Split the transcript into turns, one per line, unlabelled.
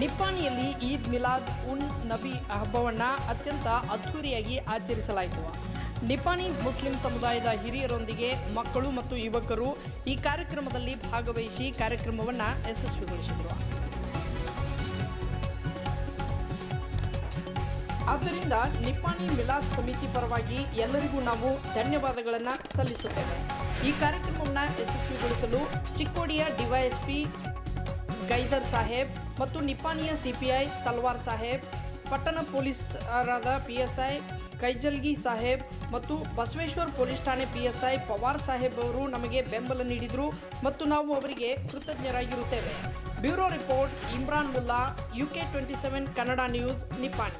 ನಿಪ್ಪಾಣಿಯಲ್ಲಿ ಈದ್ ಮಿಲಾದ್ ಉನ್ ನಬಿ ಹಬ್ಬವನ್ನು ಅತ್ಯಂತ ಅದ್ಧೂರಿಯಾಗಿ ಆಚರಿಸಲಾಯಿತು. ನಿಪ್ಪಾಣಿ ಮುಸ್ಲಿಂ ಸಮುದಾಯದ ಹಿರಿಯರೊಂದಿಗೆ ಮಕ್ಕಳು ಮತ್ತು ಯುವಕರು ಈ ಕಾರ್ಯಕ್ರಮದಲ್ಲಿ ಭಾಗವಹಿಸಿ ಕಾರ್ಯಕ್ರಮವನ್ನು ಯಶಸ್ವಿಗೊಳಿಸಿದರು. ಆದ್ದರಿಂದ ನಿಪ್ಪಾಣಿ ಮಿಲಾದ್ ಸಮಿತಿ ಪರವಾಗಿ ಎಲ್ಲರಿಗೂ ನಾವು ಧನ್ಯವಾದಗಳನ್ನು ಸಲ್ಲಿಸುತ್ತೇವೆ. ಈ ಕಾರ್ಯಕ್ರಮವನ್ನು ಯಶಸ್ವಿಗೊಳಿಸಲು ಚಿಕ್ಕೋಡಿಯ ಡಿವೈಎಸ್ಪಿ ಗೈದರ್ ಸಾಹೇಬ್ ಮತ್ತು ನಿಪ್ಪಾಣಿಯ ಸಿಪಿಐ ತಲ್ವಾರ್ ಸಾಹೇಬ್, ಪಟ್ಟಣ ಪೊಲೀಸರಾದ ಪಿಎಸ್ಐ ಕೈಜಲ್ಗಿ ಸಾಹೇಬ್ ಮತ್ತು ಬಸವೇಶ್ವರ್ ಪೊಲೀಸ್ ಠಾಣೆ ಪಿಎಸ್ಐ ಪವಾರ್ ಸಾಹೇಬ್ ಅವರು ನಮಗೆ ಬೆಂಬಲ ನೀಡಿದರು ಮತ್ತು ನಾವು ಅವರಿಗೆ ಕೃತಜ್ಞರಾಗಿರುತ್ತೇವೆ. Bureau report, Imran Mulla, UK twenty seven, Kannada news, Nippani.